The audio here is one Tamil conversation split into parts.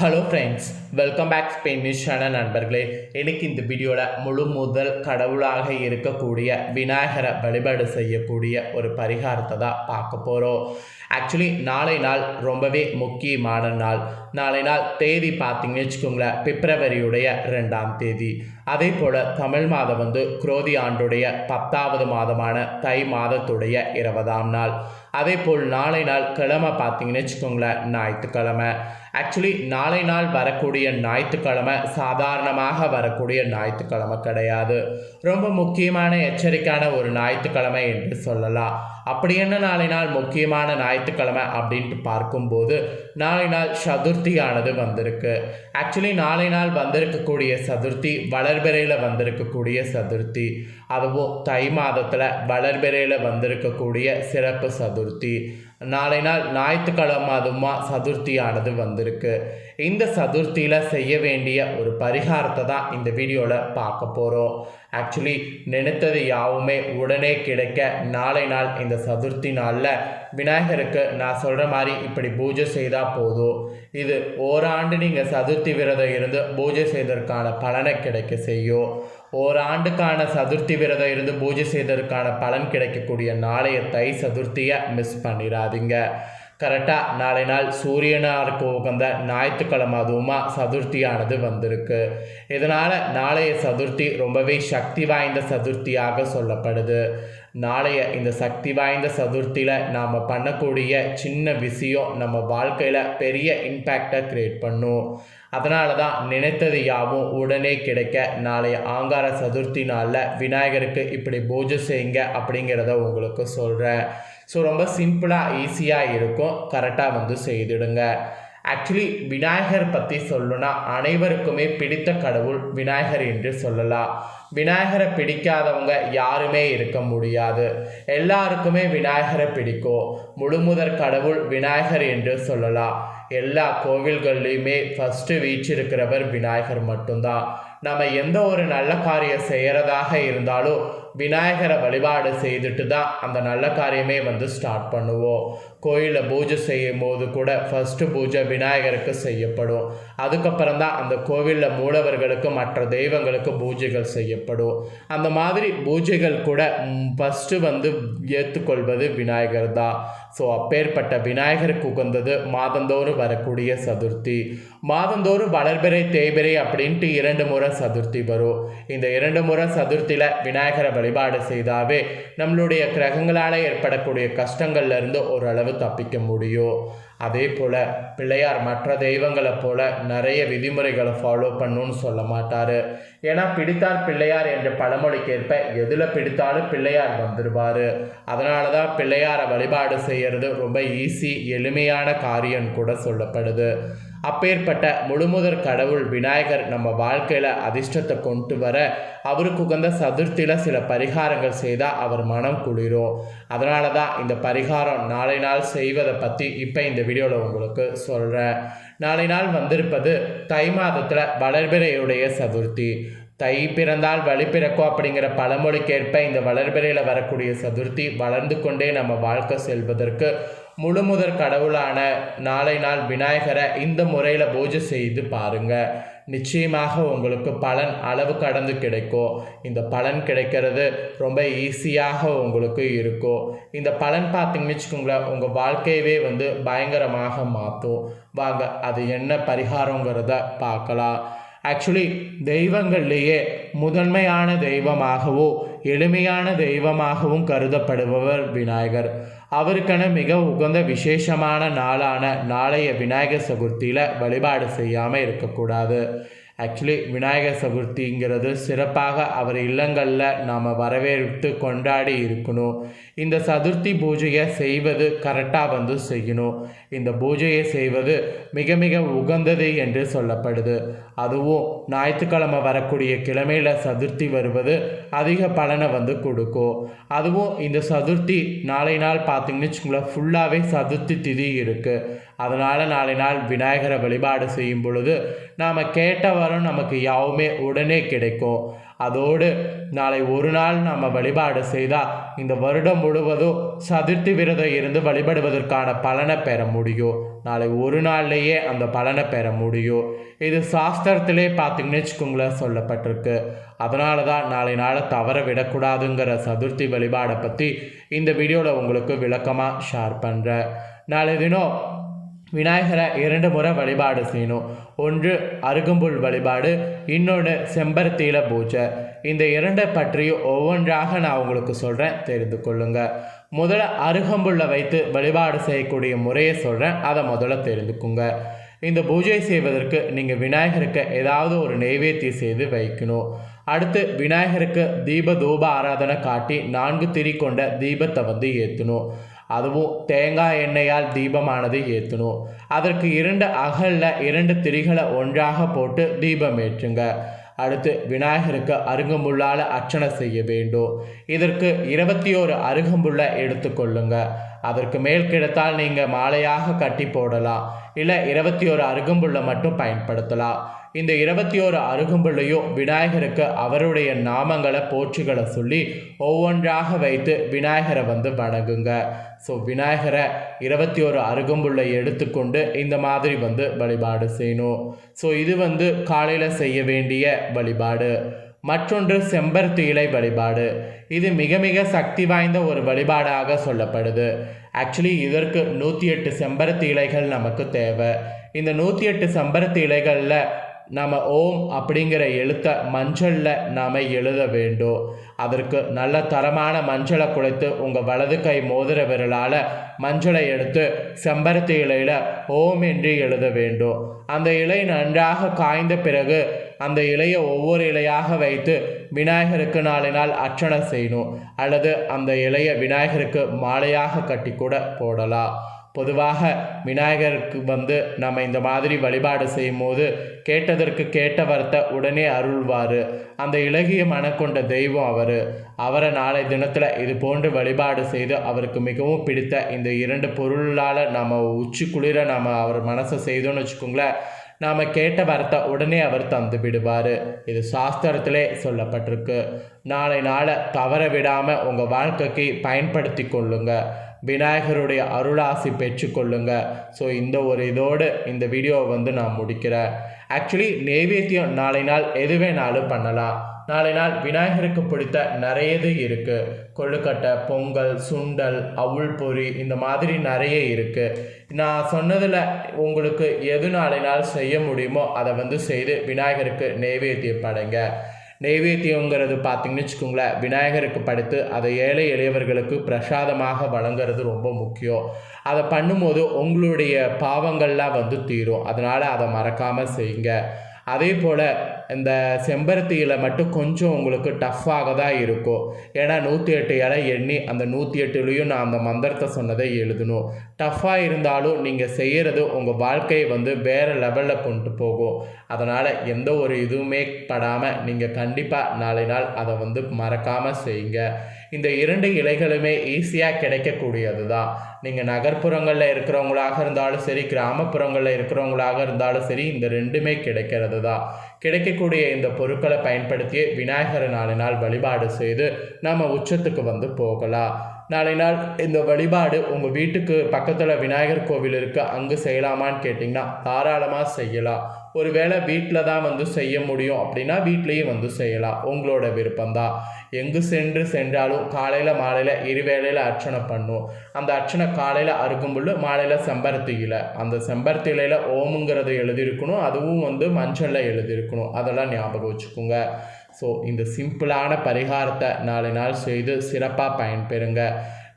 Hello friends welcome back Spain news channel நண்பர்களே. எனக்கு இந்த வீடியோவில் முழு முதல் கடவுளாக இருக்கக்கூடிய விநாயகரை வழிபாடு செய்யக்கூடிய ஒரு பரிகாரத்தை தான் பார்க்க போகிறோம் ஆக்சுவலி நாளை நாள் ரொம்பவே முக்கியமான நாள். நாளை நாள் தேதி பார்த்தீங்கன்னு வச்சுக்கோங்களேன் பிப்ரவரியுடைய ரெண்டாம் தேதி. அதே போல் தமிழ் மாதம் வந்து குரோதி ஆண்டுடைய பத்தாவது மாதமான தை மாதத்துடைய இருபதாம் நாள். அதே போல் நாளை நாள் கிழமை பார்த்தீங்கன்னு வச்சுக்கோங்களேன் ஞாயிற்றுக்கிழமை. ஆக்சுவலி நாளை நாள் வரக்கூடிய ஞாயிற்றுக்கிழமை சாதாரணமாக வரக்கூடிய ஞாயிற்றுக்கிழமை கிடையாது. ரொம்ப முக்கியமான எச்சரிக்கையான ஒரு ஞாயிற்றுக்கிழமை என்று சொல்லலாம். அப்படி என்ன நாளை நாள் முக்கியமான ஞாயிற்றுக்கிழமை அப்படின்ட்டு பார்க்கும்போது நாளை நாள் சதுர்த்தியானது வந்திருக்கு. ஆக்சுவலி நாளை நாள் வந்திருக்கக்கூடிய சதுர்த்தி வளர்பிறையில் வந்திருக்கக்கூடிய சதுர்த்தி. அதுவும் தை மாதத்தில் வளர்பிறையில் வந்திருக்கக்கூடிய சிறப்பு சதுர்த்தி. நாளை நாள் ஞாயிற்றுக்கிழமை அதுமாக சதுர்த்தியானது வந்திருக்கு. இந்த சதுர்த்தியில் செய்ய வேண்டிய ஒரு பரிகாரத்தை தான் இந்த வீடியோவில் பார்க்க போகிறோம் ஆக்சுவலி நினைத்தது யாவுமே உடனே கிடைக்க நாளை நாள் இந்த சதுர்த்தி நாளில் விநாயகருக்கு நான் சொல்கிற மாதிரி இப்படி பூஜை செய்தால் போதும். இது ஓராண்டு நீங்கள் சதுர்த்தி விரதம் இருந்து பூஜை செய்ததற்கான பலனை கிடைக்க செய்யும். ஓராண்டுக்கான சதுர்த்தி விரதம் இருந்து பூஜை செய்ததற்கான பலன் கிடைக்கக்கூடிய நாளைய தை சதுர்த்தியை மிஸ் பண்ணிடாதீங்க கரெக்டாக நாளை நாள் சூரியனாருக்கு உகந்த ஞாயிற்றுக்கிழமை அதுவுமா சதுர்த்தியானது வந்திருக்கு. இதனால் நாளைய சதுர்த்தி ரொம்பவே சக்தி வாய்ந்த சதுர்த்தியாக சொல்லப்படுது. நாளைய இந்த சக்தி வாய்ந்த சதுர்த்தியில் நாம் பண்ணக்கூடிய சின்ன விஷயம் நம்ம வாழ்க்கையில் பெரிய இம்பேக்டை க்ரியேட் பண்ணும். அதனால தான் நினைத்தது யாவும் உடனே கிடைக்க நாளைய ஆங்கார சதுர்த்தி நாளில் விநாயகருக்கு இப்படி பூஜை செய்யுங்க அப்படிங்கிறத உங்களுக்கு சொல்கிறேன் ஸோ ரொம்ப சிம்பிளாக ஈஸியாக இருக்கும். கரெக்டாக வந்து செய்திடுங்க. ஆக்சுவலி விநாயகர் பற்றி சொல்லணும்னா அனைவருக்குமே பிடித்த கடவுள் விநாயகர் என்று சொல்லலாம். விநாயகரை பிடிக்காதவங்க யாருமே இருக்க முடியாது. எல்லாருக்குமே விநாயகரை பிடிக்கும். முழுமுதற் கடவுள் விநாயகர் என்று சொல்லலாம். எல்லா கோவில்கள்லையுமே ஃபஸ்ட்டு வீச்சிருக்கிறவர் விநாயகர் மட்டும்தான் நம்ம எந்த ஒரு நல்ல காரியம் செய்கிறதாக இருந்தாலும் விநாயகரை வழிபாடு செய்துட்டு தான் அந்த நல்ல காரியமே வந்து ஸ்டார்ட் பண்ணுவோம். கோயிலில் பூஜை செய்யும் போது கூட ஃபஸ்ட்டு பூஜை விநாயகருக்கு செய்யப்படும். அதுக்கப்புறம் தான் அந்த கோவிலில் மூலவர்களுக்கு மற்ற தெய்வங்களுக்கு பூஜைகள் செய்யப்படும். அந்த மாதிரி பூஜைகள் கூட ஃபஸ்ட்டு வந்து ஏற்றுக்கொள்வது விநாயகர் தான் ஸோ அப்பேற்பட்ட விநாயகருக்கு உகந்தது மாதந்தோறும் வரக்கூடிய சதுர்த்தி. மாதந்தோறும் வளர்பிறை தேய்பிறை அப்படின்ட்டு இரண்டு முறை சதுர்த்தி வரும். இந்த இரண்டு முறை சதுர்த்தியில் விநாயகரை வழிபாடு செய்தாவே நம்மளுடைய கிரகங்களால் ஏற்படக்கூடிய கஷ்டங்கள்ல இருந்து ஓரளவு தப்பிக்க முடியும். அதே போல் பிள்ளையார் மற்ற தெய்வங்களை போல நிறைய விதிமுறைகளை ஃபாலோ பண்ணுன்னு சொல்ல மாட்டார். ஏன்னா பிடித்தார் பிள்ளையார் என்ற பழமொழிக்கேற்ப எதில் பிடித்தாலும் பிள்ளையார் வந்துடுவார் அதனால தான் பிள்ளையாரை வழிபாடு செய்கிறது ரொம்ப ஈஸி எளிமையான காரியம் கூட சொல்லப்படுது. அப்பேற்பட்ட முழுமுதற் கடவுள் விநாயகர் நம்ம வாழ்க்கையில் அதிர்ஷ்டத்தை கொண்டு வர அவருக்கு உகந்த சதுர்த்தியில் சில பரிகாரங்கள் செய்தால் அவர் மனம் குளிரும். அதனால தான் இந்த பரிகாரம் நாளை நாள் செய்வதை பற்றி இப்போ இந்த வீடியோவில் உங்களுக்கு சொல்கிறேன் நாளை நாள் வந்திருப்பது தை மாதத்தில் வளர்பிறையுடைய சதுர்த்தி. தை பிறந்தால் வழி பிறக்கும் அப்படிங்கிற பழமொழிக்கேற்ப இந்த வளர்பிறையில் வரக்கூடிய சதுர்த்தி வளர்ந்து கொண்டே நம்ம வாழ்க்கை செல்வதற்கு முழுமுதற் கடவுளான நாளை நாள் விநாயகரை இந்த முறையில் பூஜை செய்து பாருங்கள் நிச்சயமாக உங்களுக்கு பலன் அளவு கடந்து கிடைக்கும் இந்த பலன் கிடைக்கிறது ரொம்ப ஈஸியாக உங்களுக்கு இருக்கும் இந்த பலன் பார்த்தீங்கன்னு வச்சுக்கோங்களேன் உங்கள் வாழ்க்கையவே வந்து பயங்கரமாக மாற்றும். வாங்க அது என்ன பரிகாரங்கிறத பார்க்கலாம். ஆக்சுவலி தெய்வங்கள்லேயே முதன்மையான தெய்வமாகவோ எளிமையான தெய்வமாகவும் கருதப்படுபவர் விநாயகர். அவருக்கென மிக உகந்த விசேஷமான நாளான நாளைய விநாயகர் சதுர்த்தியில் வழிபாடு செய்யாமல் இருக்கக்கூடாது. ஆக்சுவலி விநாயகர் சதுர்த்திங்கிறது சிறப்பாக அவர் இல்லங்களில் நாம் வரவேற்று கொண்டாடி இருக்கணும். இந்த சதுர்த்தி பூஜையை செய்வது கரெக்டாக வந்து செய்யணும். இந்த பூஜையை செய்வது மிக மிக உகந்தது என்று சொல்லப்படுது. அதுவும் ஞாயிற்றுக்கிழமை வரக்கூடிய கிழமையில் சதுர்த்தி வருவது அதிக பலனை வந்து கொடுக்கும். அதுவும் இந்த சதுர்த்தி நாளை நாள் பார்த்தீங்கன்னு வச்சுக்கோங்களேன் ஃபுல்லாகவே சதுர்த்தி திதி இருக்குது அதனால் நாளை நாள் விநாயகரை வழிபாடு செய்யும் பொழுது நாம் கேட்ட வரம் நமக்கு யாவுமே உடனே கிடைக்கும். அதோடு நாளை ஒரு நாள் நம்ம வழிபாடு செய்தால் இந்த வருடம் முழுவதும் சதுர்த்தி விரதம் இருந்து வழிபடுவதற்கான பலனை பெற முடியும் நாளை ஒரு நாள்லேயே அந்த பலனை பெற முடியும் இது சாஸ்திரத்திலே பார்த்தீங்கன்னு வச்சுக்கோங்களேன் சொல்லப்பட்டிருக்கு. அதனால தான் நாளை நாளை தவற விடக்கூடாதுங்கிற சதுர்த்தி வழிபாடை பற்றி இந்த வீடியோவில் உங்களுக்கு விளக்கமாக ஷேர் பண்ணுறேன் நாளை தினம் விநாயகரை இரண்டு முறை வழிபாடு செய்யணும். ஒன்று அருகம்புல் வழிபாடு இன்னொன்று செம்பருத்தியில பூஜை. இந்த இரண்டை பற்றியும் ஒவ்வொன்றாக நான் உங்களுக்கு சொல்கிறேன் தெரிந்து கொள்ளுங்க. முதல்ல அருகம்புல்லை வைத்து வழிபாடு செய்யக்கூடிய முறையை சொல்கிறேன் அதை முதல்ல தெரிந்துக்குங்க. இந்த பூஜை செய்வதற்கு நீங்கள் விநாயகருக்கு ஏதாவது ஒரு நெய்வேத்தியம் செய்து வைக்கணும். அடுத்து விநாயகருக்கு தீப தூப ஆராதனை காட்டி நான்கு திரி கொண்ட தீபத்தை வந்து ஏற்றணும் அதுவும் தேங்காய் எண்ணெயால் தீபமானது ஏற்றணும் அதற்கு இரண்டு அகலில் இரண்டு திரிகளை ஒன்றாக போட்டு தீபம் ஏற்றுங்க. அடுத்து விநாயகருக்கு அருகம்புள்ளால் அர்ச்சனை செய்ய வேண்டும். இதற்கு இருபத்தி ஓரு அருகம்புல்லை எடுத்துக்கொள்ளுங்க. அதற்கு மேல் கிடைத்தால் நீங்கள் மாலையாக கட்டி போடலாம். இல்லை இருபத்தி ஒரு அருகம்புல்லை மட்டும் பயன்படுத்தலாம். இந்த இருபத்தி ஒரு அருகம்புள்ளையும் விநாயகருக்கு அவருடைய நாமங்களை போற்றுகளை சொல்லி ஒவ்வொன்றாக வைத்து விநாயகரை வந்து வணங்குங்க. ஸோ விநாயகரை இருபத்தி ஒரு அருகம்புள்ளை எடுத்துக்கொண்டு இந்த மாதிரி வந்து வழிபாடு செய்யணும். ஸோ இது வந்து காலையில் செய்ய வேண்டிய வழிபாடு. மற்றொன்று செம்பருத்தி இலை வழிபாடு. இது மிக மிக சக்தி வாய்ந்த ஒரு வழிபாடாக சொல்லப்படுது. ஆக்சுவலி இதற்கு நூற்றி எட்டு செம்பருத்தி இலைகள் நமக்கு தேவை. இந்த நூற்றி எட்டு செம்பருத்தி இலைகளில் நம்ம ஓம் அப்படிங்கிற எழுத்தை மஞ்சளில் நாம் எழுத வேண்டும். அதற்கு நல்ல தரமான மஞ்சளை குழைத்து உங்கள் வலது கை மோதிர விரலால் மஞ்சளை எடுத்து செம்பருத்தி இலையில் ஓம் என்று எழுத வேண்டும். அந்த இலை நன்றாக காய்ந்த பிறகு அந்த இலையை ஒவ்வொரு இலையாக வைத்து விநாயகருக்கு நாளை நாள் அர்ச்சனை செய்யணும். அல்லது அந்த இலையை விநாயகருக்கு மாலையாக கட்டி கூட போடலாம். பொதுவாக விநாயகருக்கு வந்து நம்ம இந்த மாதிரி வழிபாடு செய்யும் போது கேட்டதற்கு கேட்டவர்த்தை உடனே அருள்வார். அந்த இலகிய மனக்கொண்ட தெய்வம் அவர். அவரை நாளை தினத்தில் இது போன்று வழிபாடு செய்து அவருக்கு மிகவும் பிடித்த இந்த இரண்டு பொருளால் நம்ம உச்சி குளிர நம்ம அவர் மனசை செய்தோன்னு வச்சுக்கோங்களேன். நாம் கேட்ட வரத்தை உடனே அவர் தந்து விடுவார். இது சாஸ்திரத்திலே சொல்லப்பட்டிருக்கு. நாளை நாளை தவற விடாமல் உங்கள் வாழ்க்கைக்கு பயன்படுத்தி கொள்ளுங்கள் விநாயகருடைய அருளாசி பெற்றுக்கொள்ளுங்க. ஸோ இந்த ஒரு இதோடு இந்த வீடியோவை வந்து நான் முடிக்கிறேன். ஆக்சுவலி நெய்வேத்தியம் நாளை நாள் எது வேணாலும் பண்ணலாம். நாளை நாள் விநாயகருக்கு பிடித்த நிறையது இருக்குது கொழுக்கட்டை பொங்கல் சுண்டல் அவுள் பொறி இந்த மாதிரி நிறைய இருக்குது நான் சொன்னதில் உங்களுக்கு எது நாளை நாள் செய்ய முடியுமோ அதை வந்து செய்து விநாயகருக்கு நெய்வேத்திய படைங்க நெய்வேத்தியங்கிறது பார்த்திங்கன்னு வச்சுக்கோங்களேன் விநாயகருக்கு படுத்து அதை ஏழை எளியவர்களுக்கு பிரசாதமாக வழங்குறது ரொம்ப முக்கியம். அதை பண்ணும்போது உங்களுடைய பாவங்கள்லாம் வந்து தீரும். அதனால் அதை மறக்காமல் செய்யுங்க. அதே போல் இந்த செம்பருத்தி இலை மட்டும் கொஞ்சம் உங்களுக்கு டஃப்பாக தான் இருக்கும். ஏன்னா நூற்றி எட்டு இலை எண்ணி அந்த நூற்றி எட்டுலேயும் நான் அந்த மந்திரத்தை சொன்னதை எழுதணும். டஃப்பாக இருந்தாலும் நீங்கள் செய்கிறது உங்கள் வாழ்க்கையை வந்து வேறு லெவலில் கொண்டு போகும். அதனால் எந்த ஒரு இதுவுமே படாமல் நீங்கள் கண்டிப்பாக நாளை நாள் அதை வந்து மறக்காமல் செய்யுங்க. இந்த இரண்டு இலைகளுமே ஈஸியாக கிடைக்கக்கூடியது தான். நீங்கள் நகர்ப்புறங்களில் இருக்கிறவங்களாக இருந்தாலும் சரி கிராமப்புறங்களில் இருக்கிறவங்களாக இருந்தாலும் சரி இந்த ரெண்டுமே கிடைக்கிறது தான். கிடைக்க கிடைக்கக்கூடிய இந்த பொருட்களை பயன்படுத்தி விநாயகரை நாளை நாள் வழிபாடு செய்து நம்ம உச்சத்துக்கு வந்து போகலாம். நாளை நாள் இந்த வழிபாடு உங்கள் வீட்டுக்கு பக்கத்தில் விநாயகர் கோவில் இருக்குது அங்கே செய்யலாமான்னு கேட்டிங்கன்னா தாராளமாக செய்யலாம். ஒருவேளை வீட்டில் தான் வந்து செய்ய முடியும் அப்படின்னா வீட்லேயும் வந்து செய்யலாம். உங்களோட விருப்பம்தான். எங்கு சென்று சென்றாலும் காலையில் மாலையில் இருவேளையில் அர்ச்சனை பண்ணும். அந்த அர்ச்சனை காலையில் அருகும்புல் மாலையில் செம்பருத்தி இலை. அந்த செம்பருத்தி இலையில் ஓமுங்கிறது எழுதியிருக்கணும். அதுவும் வந்து மஞ்சளில் எழுதியிருக்கணும். அதெல்லாம் ஞாபகம் வச்சுக்கோங்க. ஸோ இந்த சிம்பிளான பரிகாரத்தை நாலு நாள் செய்து சிறப்பாக பயன்பெறுங்க.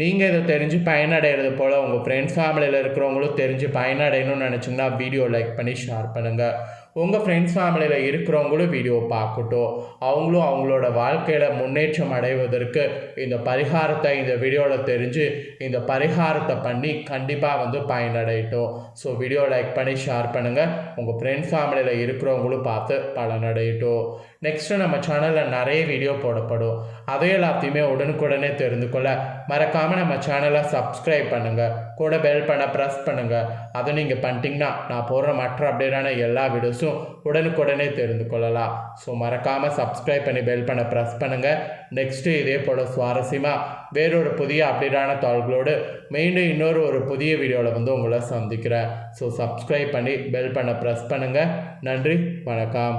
நீங்கள் இதை தெரிஞ்சு பயனடைகிறது போல் உங்கள் ஃப்ரெண்ட்ஸ் ஃபேமிலியில் இருக்கிறவங்களும் தெரிஞ்சு பயனடையணும்னு நினச்சிங்கன்னா வீடியோ லைக் பண்ணி ஷேர் பண்ணுங்கள் உங்கள் ஃப்ரெண்ட்ஸ் ஃபேமிலியில் இருக்கிறவங்களும் வீடியோ பார்க்கட்டும். அவங்களும் அவங்களோட வாழ்க்கையில் முன்னேற்றம் அடைவதற்கு இந்த பரிகாரத்தை இந்த வீடியோவில் தெரிஞ்சு இந்த பரிகாரத்தை பண்ணி கண்டிப்பாக வந்து பயனடையட்டும். ஸோ வீடியோ லைக் பண்ணி ஷேர் பண்ணுங்கள் உங்கள் ஃப்ரெண்ட்ஸ் ஃபேமிலியில் இருக்கிறவங்களும் பார்த்து பலனடையட்டும். நெக்ஸ்ட்டு நம்ம சேனலில் நிறைய வீடியோ போடப்படும். அதை எல்லாத்தையுமே உடனுக்குடனே தெரிந்து கொள்ள மறக்காமல் நம்ம சேனலை சப்ஸ்கிரைப் பண்ணுங்கள் கூட பெல் பண்ண ப்ரெஸ் பண்ணுங்கள் அதை நீங்கள் பண்ணிட்டீங்கன்னா நான் போடுற மற்ற அப்டேட்டான எல்லா வீடியோஸும் உடனுக்குடனே தெரிந்து கொள்ளலாம். ஸோ மறக்காமல் சப்ஸ்கிரைப் பண்ணி பெல் பண்ண ப்ரெஸ் பண்ணுங்கள் நெக்ஸ்ட்டு இதே போல் சுவாரஸ்யமாக வேறொரு புதிய அப்டேட்டான தாள்களோடு மீண்டும் இன்னொரு ஒரு புதிய வீடியோவில் வந்து உங்களை சந்திக்கிறேன். ஸோ சப்ஸ்கிரைப் பண்ணி பெல் பண்ண ப்ரெஸ் பண்ணுங்கள் நன்றி வணக்கம்.